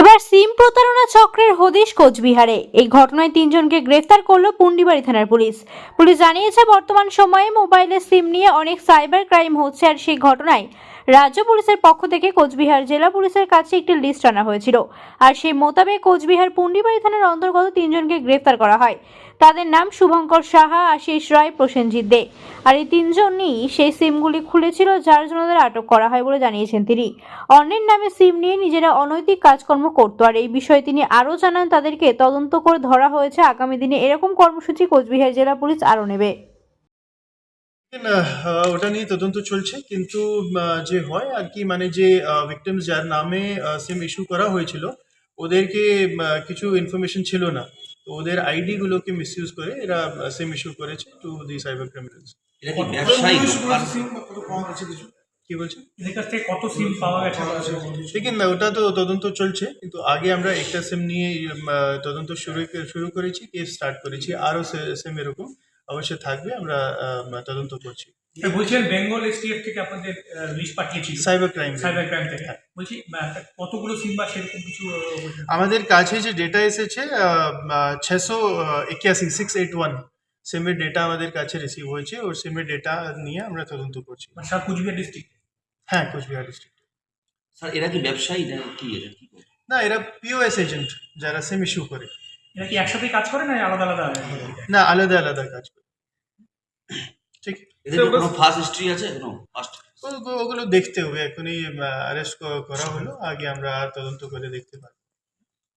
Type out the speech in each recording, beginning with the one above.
এবার সিম প্রতারণা চক্রের হদিশ কোচবিহারে। এই ঘটনায় তিনজনকে গ্রেফতার করল পুন্ডিবাড়ি থানার পুলিশ। পুলিশ জানিয়েছে, বর্তমান সময়ে মোবাইলে সিম নিয়ে অনেক সাইবার ক্রাইম হচ্ছে আর সেই ঘটনায় রাজ্য পুলিশের পক্ষ থেকে কোচবিহার জেলা পুলিশের কাছে একটি লিস্ট আনা হয়েছিল। আর সেই মোতাবেক কোচবিহার পুন্ডিবাড়ি থানার অন্তর্গত তিনজনকে গ্রেফতার করা হয়। তাদের নাম শুভঙ্কর সাহা, আশিস রায়, প্রসেনজিৎ দে। আর এই তিনজনই সেই সিমগুলি খুলেছিল যার জন্য তাদের আটক করা হয় বলে জানিয়েছেন তিনি। অন্যের নামে সিম নিয়ে নিজেরা অনৈতিক কাজকর্ম করতো। আর এই বিষয়ে তিনি আরও জানান, তাদেরকে তদন্ত করে ধরা হয়েছে। আগামী দিনে এরকম কর্মসূচি কোচবিহার জেলা পুলিশ আরও নেবে। ওটা নিয়ে তদন্ত চলছে কিন্তু যে হয় আর কি মানে যে ভিকটিমস যার নামে সিম ইস্যু করা হয়েছিল ওদেরকে কিছু ইনফরমেশন ছিল না। তো ওদের আইডি গুলোকে মিসইউজ করে এরা সিম ইস্যু করেছে টু দি সাইবার ক্রিমিনালস এটা কি বলছেন? থেকে কত সিম পাওয়া গেছে? দেখেন না ওটা তো তদন্ত চলছে কিন্তু আগে আমরা একটা সিম নিয়ে তদন্ত শুরু শুরু করেছি কেস স্টার্ট করেছি আরও সিম এরকম। অবশ্যই থাকবে আমরা তদন্ত করছি। তো বলছিলেন বেঙ্গল এসটিএফ থেকে আপনাদের লিস্ট পাঠিয়েছিল। সাইবার ক্রাইম সাইবার ক্রাইম থেকে। বলছি কতগুলো সিম বা সেরকম কিছু আমাদের কাছে যে ডেটা এসেছে ছশো একাশি সিক্স এইট ওয়ান সিমের ডেটা আমাদের কাছে রিসিভ হয়েছে। ওর সিমের ডেটা নিয়ে আমরা তদন্ত করছি। মানে কুচবিহার ডিস্ট্রিক্ট হ্যাঁ কোচবিহার ডিস্ট্রিক্ট স্যার এরা কি ব্যবসায়ী? না কি করে? না এরা পিওএস এজেন্ট যারা সিম ইস্যু করে। এরা কি একসাথে কাজ করে না আলাদা আলাদা না আলাদা আলাদা কাজ করে। ঠিক। এদের কোনো ফার্স্ট হিস্ট্রি আছে? কোনো ফার্স্ট ওগুলো- ওগুলো দেখতে হবে। এখনই অ্যারেস্ট করা হলো। আগে আমরা আর তদন্ত করে দেখতে পারি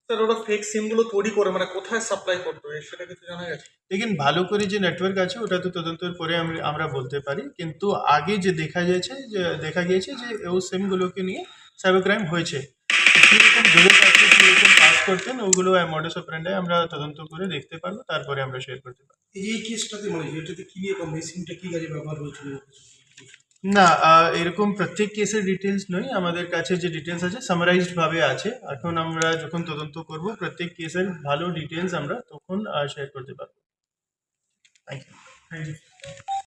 স্যার ওরা ফেক সিমগুলো তৈরি করে মানে কোথায় সাপ্লাই করতো সেটা কিছু জানা গেছে? দেখুন ভালো করে যে নেটওয়ার্ক আছে ওটা তো তদন্তের পরে আমরা বলতে পারি। কিন্তু আগে যে দেখা যাচ্ছে যে দেখা গিয়েছে যে ও সিমগুলোকে নিয়ে সাইবার ক্রাইম হয়েছে কীরকম কীরকম করতেন ওগুলো মডাস অপারেন্ডায় আমরা তদন্ত করে দেখতে পারব তারপরে আমরা শেয়ার করতে পারব। এই কেসটাতে মানে এটাতে কি নিয়ে মেশিনটা কি কাজে ব্যবহার হয়েছিল? না এরকম প্রত্যেক কেসের ডিটেলস নয় আমাদের কাছে যে ডিটেলস আছে সামারাইজড ভাবে আছে। এখন আমরা যখন তদন্ত করব প্রত্যেক কেসের ভালো ডিটেলস আমরা তখন শেয়ার করতে পারব। Thank you Thank you.